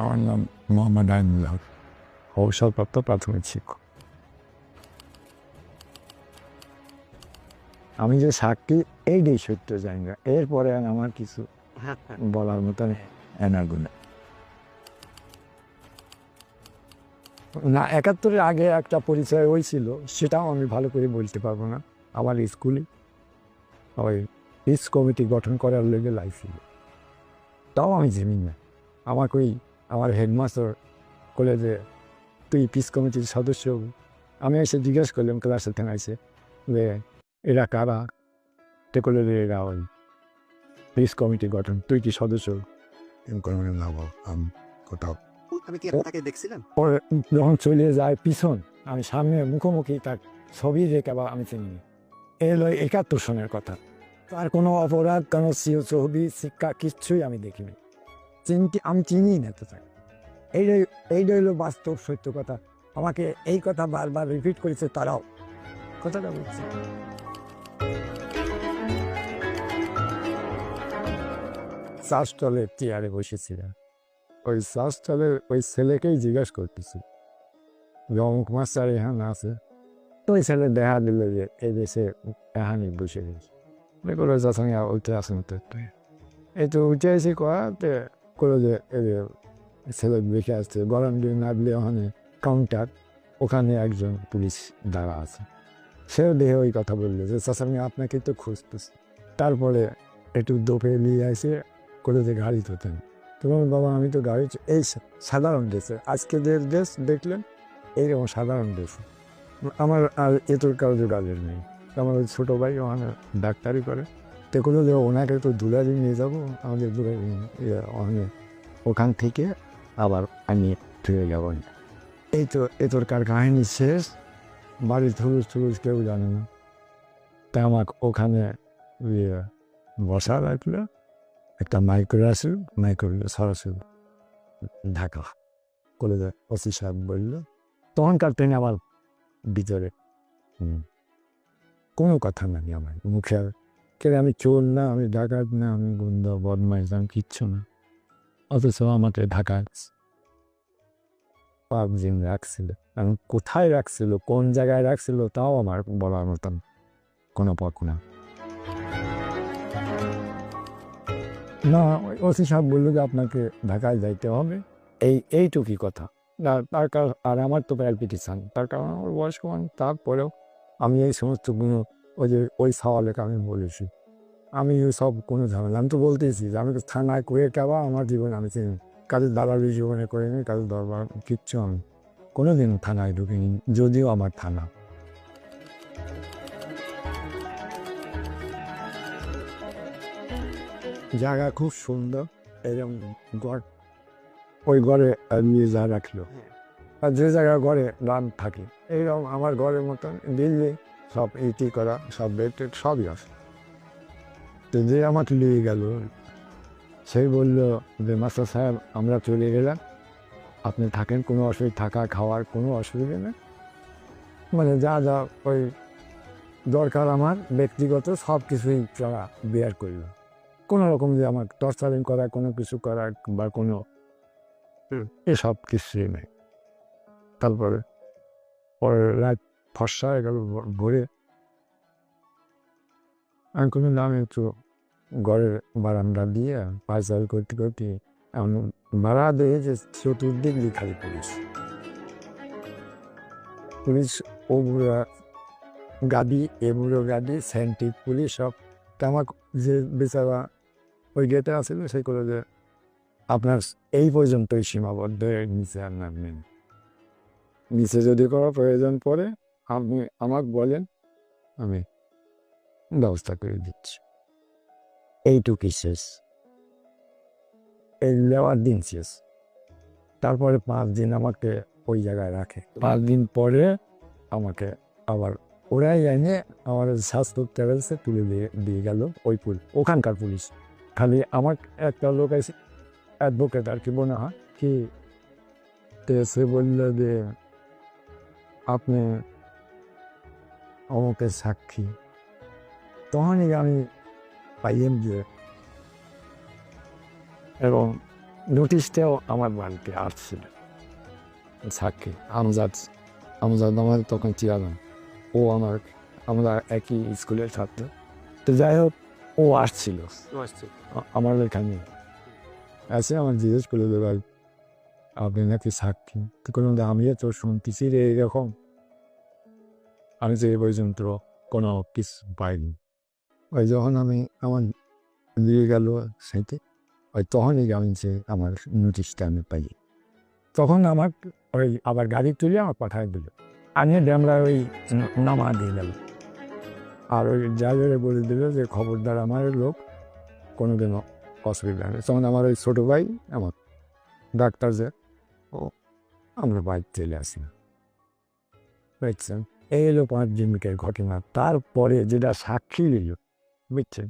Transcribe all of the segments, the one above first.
আমার নাম মোহাম্মদ আইনুল অবসরপ্রাপ্ত প্রাথমিক শিক্ষক। আমি যে সাক্ষী এই এইটাই সত্য জানি না। এরপরে আমার কিছু বলার মতন এনার্গু না, একাত্তরের আগে একটা পরিচয় হয়েছিল সেটাও আমি ভালো করে বলতে পারব না। আমার স্কুলে ওই পিস কমিটি গঠন করার লেগে লাইছিল তাও আমি জানি না। আমাকে ওই আমার হেডমাস্টার কলেজে তুই পিস কমিটির সদস্য। আমি এসে জিজ্ঞেস করলাম ক্লাসে থেকে এসে যে এরা কারা? তে করলে যে এরা ওই পিস কমিটি গঠন। তুই কি সদস্য? যখন চলে যায় পিছন আমি সামনে মুখোমুখি তার ছবি রেখে বা আমি চিনি এ হলো একাত্তর সনের কথা। তার কোনো অপরাধ কোনো ছবি শিক্ষা কিচ্ছুই আমি দেখিনি। চিনতে, আমি চিনি না তো তাকে। এইটাই এইটাই হলো বাস্তব সত্য কথা। আমাকে এই কথা বারবার রিপিট করেছে তারাও। কথাটা বলছি। চাষ তলে চেয়ারে বসেছিলাম। ওই চাষতলে ওই ছেলেকেই জিজ্ঞেস করতেছি অমুক মাস্টার এখানে আছে? তো ওই ছেলে দেখা দিল যে এই দেশে এখানে বসে গেছে এগুলো যখন উঠে আসেন তো এই তো উঠে এসে কয়াতে করল যে ছেলে দেখে আসছে গরম দিন না দিলে ওখানে কাউন্টার ওখানে একজন পুলিশ দাঁড়া আছে। সেও দেখে ওই কথা বলল যে চাষামি আপনাকে তো খুঁজতেছি। তারপরে একটু দোপে নিয়ে আসে করে যে গাড়ি তোতেন তোমার বাবা, আমি তো গাড়ি এই সাধারণ ড্রেসে আজকে যে ড্রেস দেখলেন এইরকম সাধারণ ড্রেস আমার আর এতর কারও কাজের নেই। আমার ছোটো ভাই ওখানে ডাক্তারি করে। তো কোনো যে ওনাকে তো দুলারি নিয়ে যাব আমাদের দুলারি ইয়ে, ওখানে থেকে আবার আমি ফিরে যাব এই তো এতর কার কাহিনী শেষ বাড়ির থুলুস থুলুস কেউ জানে না তা আমাকে ওখানে ইয়ে বসা রাখল একটা মাইক্রো আসলো মাইক্রো সরাসরি ঢাকা কলেজে ওসি সাহেব বলল তখনকার ট্রেনে আবার ভিতরে কোনো কথা নাই আমার মুখে আর কে আমি চোর না, আমি ডাকাত না, আমি গুন্ড, বদমাইশ, আমি কিচ্ছু না। অথচ আমাকে ঢাকা পাঁচ দিন রাখছিল। আমি কোথায় রাখছিল, কোন জায়গায় রাখছিল, তাও আমার বলার মতন কোনো পথ না। না, ওসি সাহেব বলল যে আপনাকে ঢাকায় যাইতে হবে। এই, এইটুকুই কথা। না, তার কারণ আর আমার তো প্যালপিটেশন তার কারণ আমার বয়স কমান তারপরেও আমি এই সমস্ত কোনো ওই যে ওই সওয়ালেকে আমি বলেছি। আমি ওই সব কোনো ঝামেলা আমি তো বলতেছি যে আমি তো থানায় করে কেবা আমার জীবনে আমি চিনি কাজের দালালি জীবনে করে করিনি কাজের দরবার কিচ্ছু আমি কোনো দিন থানায় ঢুকিনি যদিও আমার থানা। জায়গা খুব সুন্দর এরকম গড় ওই ঘরে নিয়ে যা রাখল। আর যে জায়গায় ঘরে রান থাকে এইরকম আমার ঘরের মতন দিল্লি সব ইটি করা, সব বেড টেড সবই আছে। তো যে আমাকে নিয়ে গেল সেই বলল, যে মাস্টার সাহেব, আমরা চলে গেলাম। আপনি থাকেন, কোনো অসুবিধা, থাকা, খাওয়ার কোনো অসুবিধা নেই। মানে যা যা ওই দরকার আমার, ব্যক্তিগত সব কিছুই তারা বেয়ার করল। কোনো রকম যে আমার টর্চারিং করা, কোনো কিছু করা বা কোনো এসব কিছুই নেই। তারপরে পরে রাত ফর্সা হয়ে গেল ভোরে আমি কোনো আমি একটু ঘরের বারান্দা দিয়ে পায়চাল করতে করতে এমন মারা দিয়ে যে চতুর্দিক দিয়ে খালি পুলিশ। পুলিশ ও বুড়া গাড়ি বুড়ো গাড়ি সেন্টিক পুলিশ সব তা আমার যে বেচারা ওই গেটে আসছিল সেই করে যে, আপনার এই পর্যন্তই সীমাবদ্ধ নিচে আর নামবেন নিচে যদি কোনো প্রয়োজন পড়ে আপনি আমাকে বলেন, আমি ব্যবস্থা করে দিচ্ছি। এইটুকুই শেষ। এই নেওয়ার দিন শেষ। তারপরে পাঁচ দিন আমাকে ওই জায়গায় রাখে। পাঁচ দিন পরে আমাকে আবার ওরাই এনে আমার স্বাস্থ্য ট্রাভেলসে তুলে দিয়ে দিয়ে গেল ওই পুল ওখানকার পুলিশ। খালি আমার একটা লোক আছে অ্যাডভোকেট আর কি মনে হয় কি সে বলল যে, আপনি অমুকের সাক্ষী। তখনই আমি পাইলাম যে এবং নোটিশটাও আমার বাড়িতে আসছিল। সাক্ষী আমজাদ আমজাদ আমার তখন চেয়ারম্যান ও আমার আমরা একই স্কুলের ছাত্র। তো যাই হোক ও আসছিল। আমার এখানে। আছে আমার জিজ্ঞেস করল যে আপনি নাকি সাক্ষী? তো যে আমিও তো শুনতেছি রে এরকম। আমি এ পর্যন্ত কোনো কিছু পাইনি। ওই যখন আমি আমার দিয়ে গেল সেতে, ওই তখনই আমি যে আমার নোটিশটা আমি পাই। তখন আমার ওই আবার গাড়ি তুলে আমার পাঠায় দিল। আনিয়ে দিয়ে আমরা ওই নামা দিয়ে গেল আর ওই ড্রাইভারে বলে দিল যে খবরদার আমার লোক কোনোদিনও অসুবিধা নেই। তখন আমার ওই ছোটো ভাই, আমার ডাক্তার যে, ও আমরা বাইক চলে আসি। বুঝছেন? এই হলো পাঁচ দিনকের ঘটনা। তারপরে যেটা সাক্ষী নিল বুঝছেন?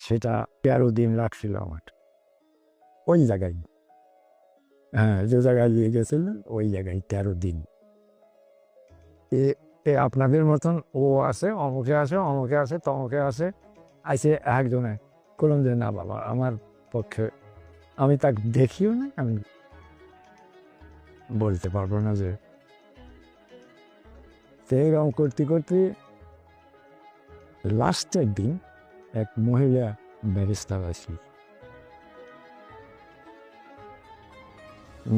সেটা তেরো দিন লাগছিল আমার ওই জায়গায়। হ্যাঁ যে জায়গায় নিয়ে গেছিলেন ওই জায়গায় তেরো দিন। এ এ আপনাদের মতন ও আছে, অমুকে আছে অমুকে আছে, তমুকে আছে আইসে একজনে। করলাম যে, না বাবা, আমার পক্ষে, আমি তাকে দেখিও না, আমি বলতে পারব না যে সেইরকম করতে করতে লাস্টের দিন এক মহিলা ব্যারিস্টার আসি।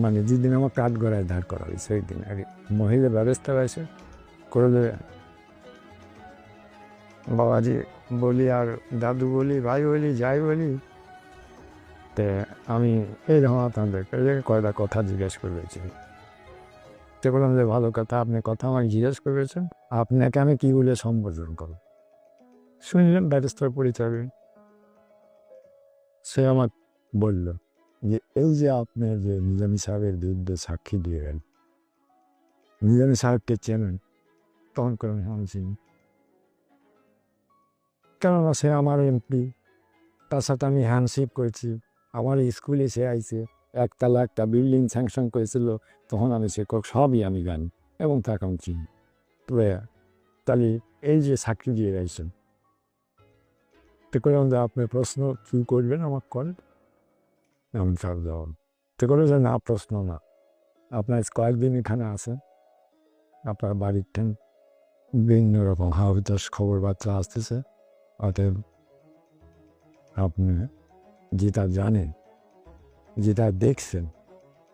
মানে যেদিন আমার কাঠ গড়ায় দাঁড় করা হয়েছে সেই দিন আর মহিলা ব্যবস্থা আসে, করে দেবে বাবাজি বলি, আর দাদু বলি, ভাই বলি, যাই বলি? তে আমি এই রকম আপনাদেরকে যে কয়টা কথা জিজ্ঞেস করেছি। তো বললাম যে ভালো কথা, আপনি কথা আমাকে জিজ্ঞেস করেছেন, আপনাকে আমি কী বলে সম্বোধন করব শুনলাম ব্যারিস্টার পরিচয়। সে আমার বলল যে, এই যে আপনি যে নিজামী সাহেবের বিরুদ্ধে সাক্ষী দিয়ে গেলেন নিজামী সাহেবকে চেনেন, তখন করেন আমি চিনি কেননা সে আমার এমপি, তার সাথে আমি হ্যান্ডশেক করেছি, আমার স্কুলে সে আইছে একতলা একটা বিল্ডিং স্যাংশন করেছিল, তখন আমি সে ক- সবই আমি জানি এবং তাকে আমি চিনি তাহলে এই যে সাক্ষী দিয়ে গেছেন তো করলাম যে আপনি প্রশ্ন কী করবেন আমার করেন আমি সব জবাব তো করে যে না, প্রশ্ন না। আপনার কয়েকদিন এখানে আছেন আপনার বাড়ির ঠেন বিভিন্ন রকম হাউদাস খবর বার্তা আসতেছে, অতএব আপনি যেটা জানেন যেটা দেখছেন,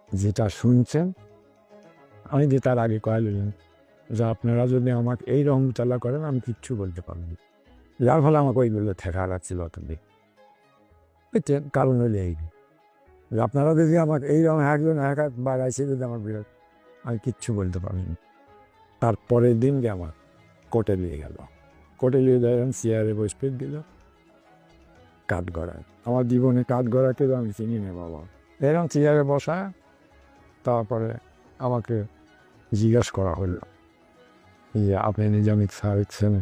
যেটা শুনছেন, আমি যে তার আগে কয়ালিলেন যে আপনারা যদি আমাকে এই রকম চালা করেন, আমি কিচ্ছু বলতে পারব। যার ফলে আমাকে ওইগুলো ঠেকা রাখছিল অতদিন বুঝছেন? কারণ হলে এই আপনারা যদি আমাকে এইরকম একজন এক হাত বাড়াইছে, যদি আমার বিরোধ, আমি কিচ্ছু বলতে পারিনি তারপরের দিনকে আমার কোর্টে নিয়ে গেল। কোর্টে নিয়ে গেলেন চেয়ারে বসতে দিল কাঠ গড়ায়। আমার জীবনে কাঠ গড়াকে তো আমি চিনি না, বাবা। এরকম চেয়ারে বসা, তারপরে আমাকে জিজ্ঞেস করা হলো যে, আপনি নিজামিক সাহেব ছেলে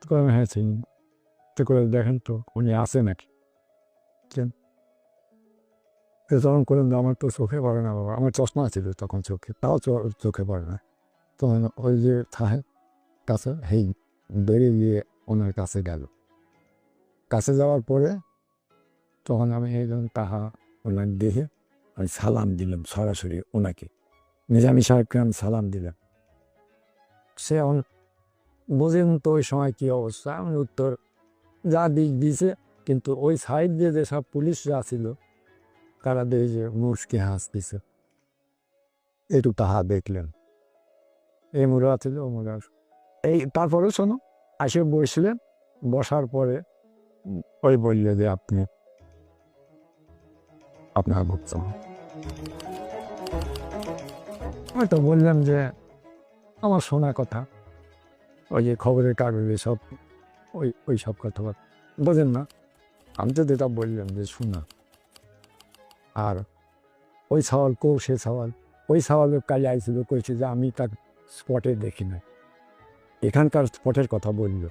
তো হ্যাঁ চিনি। তো করে দেখেন তো, উনি আছে নাকি? তখন করলেন আমার তো চোখে পড়ে না, বাবা। আমার চশমা ছিল তখন চোখে, তাও চোখে পড়ে না। তখন ওই যে সাহেব কাছে, হেই, বেরিয়ে গিয়ে ওনার কাছে গেল। কাছে যাওয়ার পরে তখন আমি একজন তাহা ওনাকে দেখে আমি সালাম দিলাম সরাসরি ওনাকে। নিজামি সাহেবকে আমি সালাম দিলাম। সে এখন বোঝেন তো ওই সময় কী অবস্থা? আমি উত্তর, যা দিক দিয়েছে কিন্তু ওই সাইড দিয়ে যেসব পুলিশরা ছিল, তারা দেখে মুসকে হাসতেছে। একটু তাহা দেখলেন। এই মুরা ছিল, ও মুরা এই তারপরে শোনো, আসে বসলেন, বসার পরে ওই বললে যে আপনি আপনার ভুক্ত আমি তো বললাম যে আমার শোনা কথা, ওই যে খবরের কাগজে সব, ওই ওই সব কথা বোঝেন না, আমি তো যেটা বললাম যে শোনা। আর ওই সওয়াল, কো সে সওয়াল? ওই সওয়ালের কাজে আইছিল, কইছে যে আমি তার স্পটে দেখি না এখানকার স্পটের কথা বলল।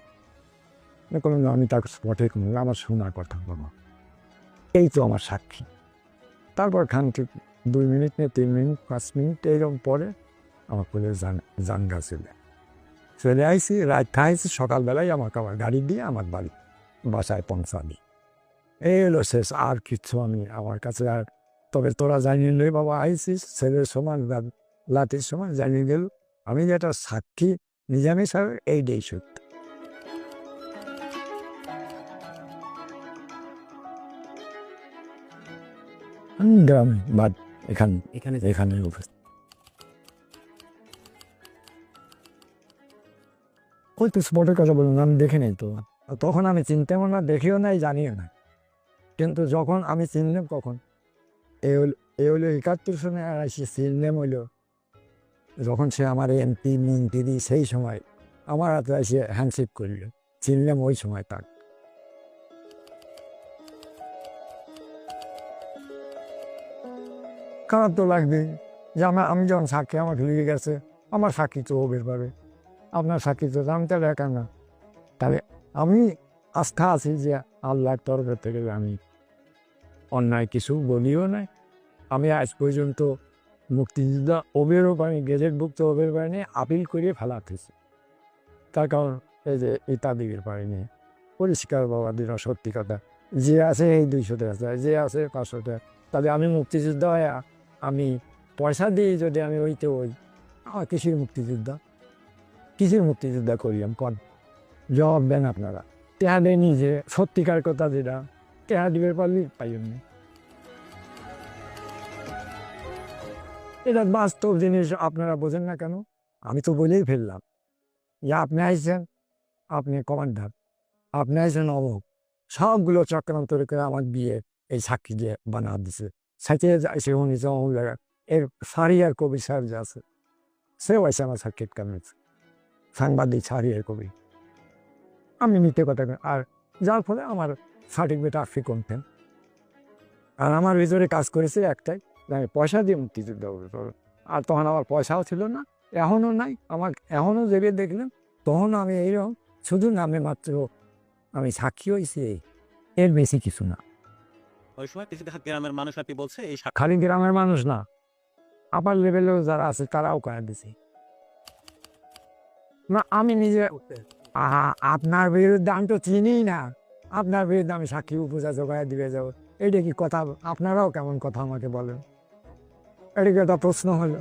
কোনো আমি তার স্পটে কোনো আমার শোনার কথা বলো। এই তো আমার সাক্ষী। তারপর খান দুই মিনিট নিয়ে তিন মিনিট, পাঁচ মিনিট এইরকম পরে আমার বলে জান, জানগা চলে। চলে আইসি, রাত খাইছি, সকালবেলায় আমাকে আমার গাড়ি দিয়ে আমার বাড়ি, বাসায় পৌঁছাবি এই হলো শেষ, আর কিচ্ছু আমি আমার কাছে আর, তবে তোরা জানিয়ে নিলে বাবা, আইসিস, ছেলের সমান লাঠির সমান জানিয়ে গেল আমি যেটা সাক্ষী, নিজামী সাহেব এইটাই সত্য। গ্রামে এখানে এখানে এখানে ওই তো স্পটের কথা বলুন আমি দেখে নেই তো। তখন আমি চিনতেও না দেখিও নাই জানিও না কিন্তু যখন আমি চিনলাম কখন এ হলো এ হলো একাত্তর সনে আর এসে চিনলাম হইল যখন সে আমার এমপি মন্ত্রী সেই সময় আমার হাতে এসে হ্যান্ডশেক করল। চিনলাম ওই সময় তার। খারাপ তো লাগবে যে আমার আমি যখন সাক্ষী আমাকে লেগে গেছে আমার সাক্ষী তো হবে পাবে আপনার সাক্ষী তো আমি তাহলে একা না। তাহলে আমি আস্থা আছি যে আল্লাহর তরফ থেকে আমি অন্যায় কিছু বলিও নাই। আমি আজ পর্যন্ত মুক্তিযোদ্ধা ওবেরও পানি গেজেটভুক্ত ওবের পানি আপিল করে ফেলাতেছি। তার কারণ এই যে ইতা দিবির পারিনি পরিষ্কার বাবা দিন সত্যি কথা। যে আছে এই দুইশো টাকা চায়, যে আছে পাঁচশো টাকা তাহলে আমি মুক্তিযোদ্ধা হয়ে আমি পয়সা দিয়ে যদি আমি ওইতে ওই, আমার কিসের মুক্তিযোদ্ধা, কৃষির মুক্তিযোদ্ধা করি আমি, কন জবাব দেন আপনারা। টেহা দেয়নি যে সত্যিকার কথা যেটা, টেহা দিবে পারলি পাইনি এটা বাস্তব জিনিস আপনারা বোঝেন না কেন? আমি তো বলেই ফেললাম। যে আপনি আইসেন আপনি কমান্ডার, আপনি আইসেন অমুক, সবগুলো চক্রান্ত করে আমার বিয়ে এই সাক্ষী দিয়ে বানা দিছে। সাথে এসে উনি যে অমুক জায়গা এর সারিয়ার কবি সাহেব যে আছে সেও এসে আমার সাক্ষাৎ কামিয়েছে সাংবাদিক সারিয়ার কবি আমি মিথ্যে কথা আর যার ফলে আমার সার্টিফিকেট আফি কমতেন আর আমার ভিতরে কাজ করেছে একটাই যে আমি পয়সা দিয়ে মুক্তিযুদ্ধ। আর তখন আমার পয়সাও ছিল না এখনও নাই আমার এখনও যেবে দেখলেন তখন আমি এইরকম শুধু নামে মাত্র আমি সাক্ষী হয়েছি। এর বেশি কিছু না ওই সময় কিছু গ্রামের মানুষ আপনি বলছে, এই খালি গ্রামের মানুষ না আপার লেভেলেও যারা আছে, তারাও করে দিছি। না, আমি নিজে আপনার বিরুদ্ধে আমি তো চিনি না। আপনার বিরুদ্ধে আমি সাক্ষী উপজা জোগায় দিয়ে যাব। এটা কি কথা? আপনারাও কেমন কথা আমাকে বলেন? এটা কি একটা প্রশ্ন হলো?